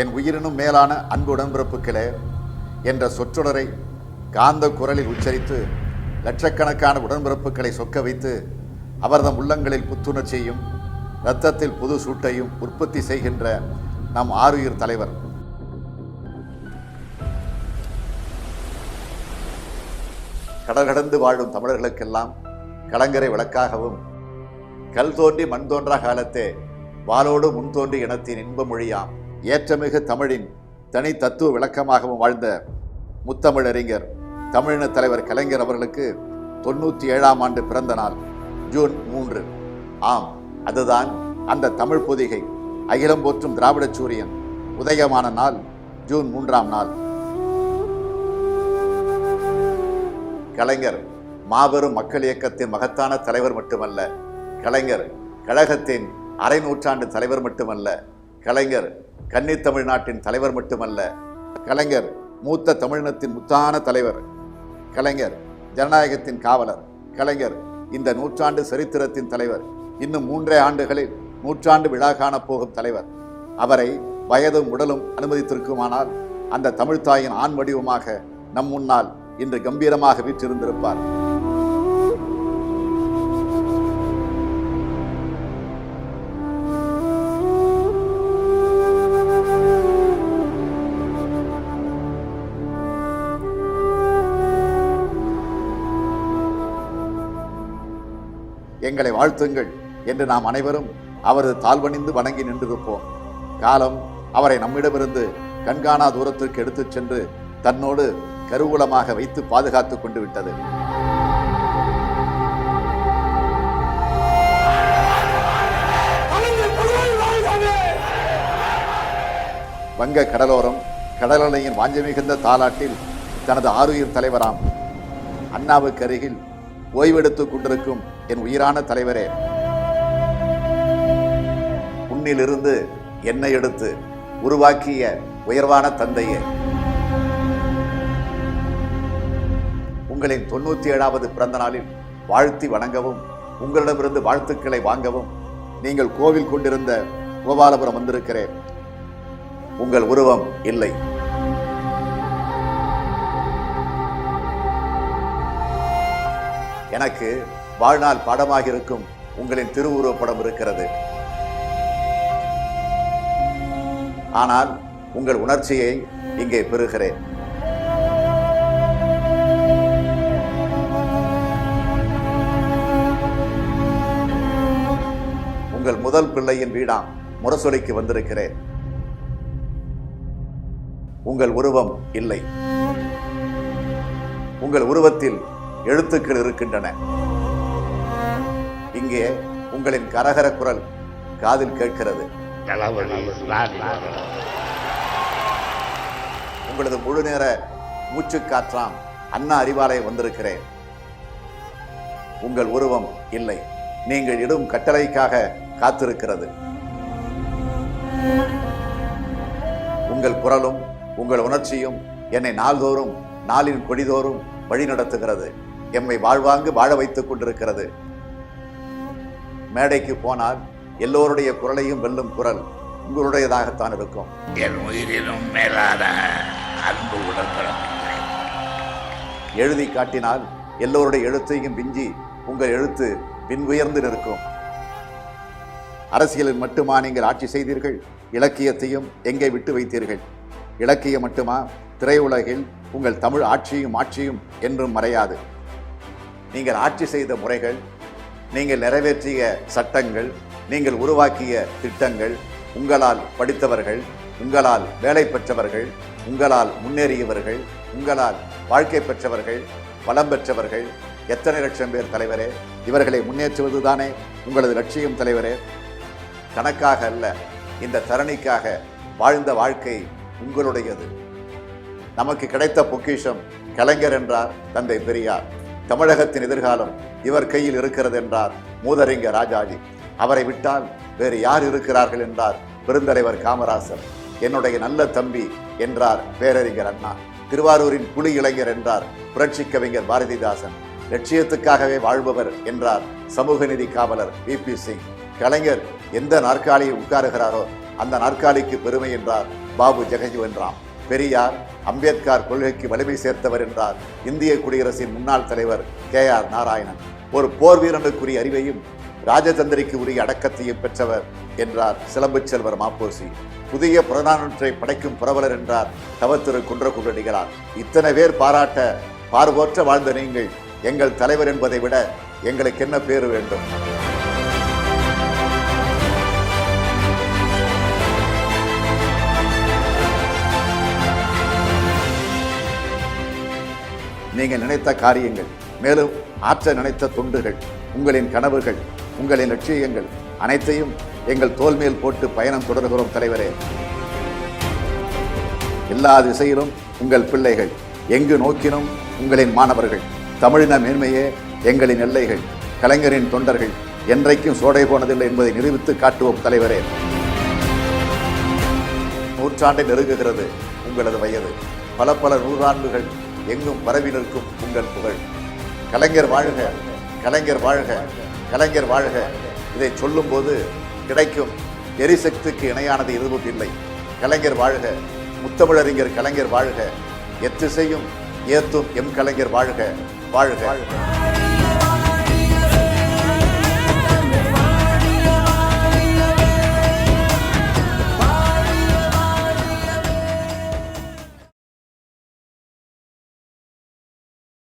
என் உயிரினும் மேலான அன்பு உடன்பிறப்புகளே என்ற சொற்றொடரை காந்த குரலில் உச்சரித்து லட்சக்கணக்கான உடன்பிறப்புகளை சொக்க வைத்து அவர்தம் உள்ளங்களில் புத்துணர்ச்சியையும் இரத்தத்தில் புது சூட்டையும் உற்பத்தி செய்கின்ற நம் ஆருயிர் தலைவர். கடல் கடந்து வாழும் தமிழர்களுக்கெல்லாம் கலங்கரை விளக்காகவும் கல் தோன்றி மண் தோன்றா காலத்தே வாளோடு முன் தோன்றி இனத்தின் இன்ப மொழியாம். ஏற்றமிகு தமிழின் தனி தத்துவ விளக்கமாகவும் வாழ்ந்த முத்தமிழறிஞர் தமிழின தலைவர் கலைஞர் அவர்களுக்கு தொண்ணூற்றி ஏழாம் ஆண்டு பிறந்த நாள் ஜூன் மூன்று. ஆம் அதுதான் அந்த தமிழ் பொதிகை. அகிலம் போற்றும் திராவிட சூரியன் உதயமான நாள் ஜூன் மூன்றாம் நாள். கலைஞர் மாபெரும் மக்கள் இயக்கத்தின் மகத்தான தலைவர் மட்டுமல்ல கலைஞர் கழகத்தின் அரை நூற்றாண்டு தலைவர் மட்டுமல்ல கலைஞர் கன்னி தமிழ்நாட்டின் தலைவர் மட்டுமல்ல கலைஞர் மூத்த தமிழினத்தின் முத்தான தலைவர் கலைஞர் ஜனநாயகத்தின் காவலர் கலைஞர் இந்த நூற்றாண்டு சரித்திரத்தின் தலைவர் இன்னும் மூன்றே ஆண்டுகளில் நூற்றாண்டு விழா காணப்போகும் தலைவர். அவரை வயதும் உடலும் அனுமதித்திருக்குமானால் அந்த தமிழ்த்தாயின் ஆண் வடிவமாக நம் முன்னால் இன்று கம்பீரமாக வீற்றிருந்திருப்பார். எங்களை வாழ்த்துங்கள் என்று நாம் அனைவரும் அவரது தாழ்வணிந்து வணங்கி நின்றிருப்போம். காலம் அவரை நம்மிடமிருந்து கண்காணா தூரத்திற்கு எடுத்துச் சென்று தன்னோடு கருவூலமாக வைத்து பாதுகாத்துக் கொண்டு விட்டது. வங்க கடலோரம் கடலலையின் வாஞ்சை மிகுந்த தாலாட்டில் தனது ஆருயிர் தலைவராம். அண்ணாவுக்கு அருகில் ஓய்வெடுத்துக் கொண்டிருக்கும் என் உயிரான தலைவரே உன்னிலிருந்து என்னை எடுத்து உருவாக்கிய உயர்வான தந்தையே. உங்களின் தொண்ணூத்தி ஏழாவது பிறந்த நாளில் வாழ்த்தி வணங்கவும் உங்களிடமிருந்து வாழ்த்துக்களை வாங்கவும் நீங்கள் கோவில் கொண்டிருந்த கோபாலபுரம் வந்திருக்கிறேன். உங்கள் உருவம் இல்லை. எனக்கு வாழ்நாள் பாடமாக இருக்கும் உங்களின் திருவுருவ படம் இருக்கிறது. ஆனால் உங்கள் உணர்ச்சியை இங்கே பெறுகிறேன். உங்கள் முதல் பிள்ளையின் வீடாம் முரசொலிக்கு வந்திருக்கிறேன். உங்கள் உருவம் இல்லை. உங்கள் உருவத்தில் எழுத்துக்கள் இருக்கின்றன. இங்கே உங்களின் கரகர குரல் காதில் கேட்கிறது. உங்களது முழு நேர மூச்சு காற்றாம் அண்ணா அறிவாலயம் வந்திருக்கிறேன். உங்கள் உருவம் இல்லை. நீங்கள் இடும் கட்டளைக்காக காத்திருக்கிறது. உங்கள் குரலும் உங்கள் உணர்ச்சியும் என்னை நாள்தோறும் நாளின் கொடிதோறும் வழி நடத்துகிறது எம்மை வாழ்வாங்கு வாழ வைத்துக் கொண்டிருக்கிறது. மேடைக்கு போனால் எல்லோருடைய குரலையும் வெல்லும் குரல் உங்களுடையதாகத்தான் இருக்கும். என் உயிரினும் மேலான அன்பு எழுதி காட்டினால் எல்லோருடைய எழுத்தையும் விஞ்சி உங்கள் எழுத்து பின் உயர்ந்து நிற்கும். அரசியலில் மட்டுமா நீங்கள் ஆட்சி செய்தீர்கள்? இலக்கியத்தையும் எங்கே விட்டு வைத்தீர்கள்? இலக்கியம் மட்டுமா? திரையுலகில் உங்கள் தமிழ் ஆட்சியும் ஆட்சியும் என்றும் மறையாது. நீங்கள் ஆட்சி செய்த முறைகள் நீங்கள் நிறைவேற்றிய சட்டங்கள் நீங்கள் உருவாக்கிய திட்டங்கள் உங்களால் படித்தவர்கள் உங்களால் வேலை பெற்றவர்கள் உங்களால் முன்னேறியவர்கள் உங்களால் வாழ்க்கை பெற்றவர்கள் பலம் பெற்றவர்கள் எத்தனை லட்சம் பேர் தலைவரே இவர்களை முன்னேற்றுவது தானே உங்களது லட்சியம் தலைவரே. கணக்காக அல்ல இந்த தரணிக்காக வாழ்ந்த வாழ்க்கை உங்களுடையது. நமக்கு கிடைத்த பொக்கிஷம் கலைஞர் என்றார் தந்தை பெரியார். தமிழகத்தின் எதிர்காலம் இவர் கையில் இருக்கிறது என்றார். மூதறிஞர் ராஜாஜி அவரை விட்டால் வேறு யார் இருக்கிறார்கள் என்றார் பெருந்தலைவர் காமராசர். என்னுடைய நல்ல தம்பி என்றார் பேரறிஞர் அண்ணா. திருவாரூரின் புலி இளைஞர் என்றார் புரட்சி கவிஞர் பாரதிதாசன். லட்சியத்துக்காகவே வாழ்பவர் என்றார் சமூக நிதி காவலர் வி பி சிங். கலைஞர் எந்த நாற்காலியில் உட்காருகிறாரோ அந்த நாற்காலிக்கு பெருமை என்றார் பாபு ஜெகஜீவன் ராம் பெரியார் அம்பேத்கர் கொள்கைக்கு வலிமை சேர்த்தவர் என்றார் இந்திய குடியரசின் முன்னாள் தலைவர் கே ஆர் நாராயணன். ஒரு போர் வீரனுக்குரிய அறிவையும் ராஜதந்திரிக்கு உரிய அடக்கத்தையும் பெற்றவர் என்றார் சிலம்பு செல்வர் மாப்போசி. புதிய புறநானூற்றை படைக்கும் புரவலர் என்றார் தவத்திரு குன்றகுடிகளார் இத்தனை பேர் பாராட்ட பார்வோற்ற வாழ்ந்த நீங்கள் எங்கள் தலைவர் என்பதை விட எங்களுக்கு என்ன பேர் வேண்டும்? நீங்கள் நினைத்த காரியங்கள் மேலும் ஆற்ற நினைத்த தொண்டுகள் உங்களின் கனவுகள் உங்களின் லட்சியங்கள் அனைத்தையும் எங்கள் தோல் மேல் போட்டு பயணம் தொடர்கிறோம் தலைவரே. எல்லா திசையிலும் உங்கள் பிள்ளைகள் எங்கு நோக்கினும் உங்களின் மாணவர்கள் தமிழின மேன்மையே எங்களின் எல்லைகள் கலைஞரின் தொண்டர்கள் என்றைக்கும் சோடை போனதில்லை என்பதை நிரூபித்து காட்டுவோம் தலைவரே. நூற்றாண்டை நெருங்குகிறது உங்களது வயது. பல பல நூறாண்டுகள் எங்கும் பரவி நிற்கும் உங்கள் புகழ். கலைஞர் வாழ்க கலைஞர் வாழ்க கலைஞர் வாழ்க. இதை சொல்லும்போது கிடைக்கும் எரிசக்திக்கு இணையானது எதுவும் இல்லை கலைஞர் வாழ்க முத்தமிழறிஞர் கலைஞர் வாழ்க. எத்திசையும் ஏத்தும் எம் கலைஞர் வாழ்க வாழ்க.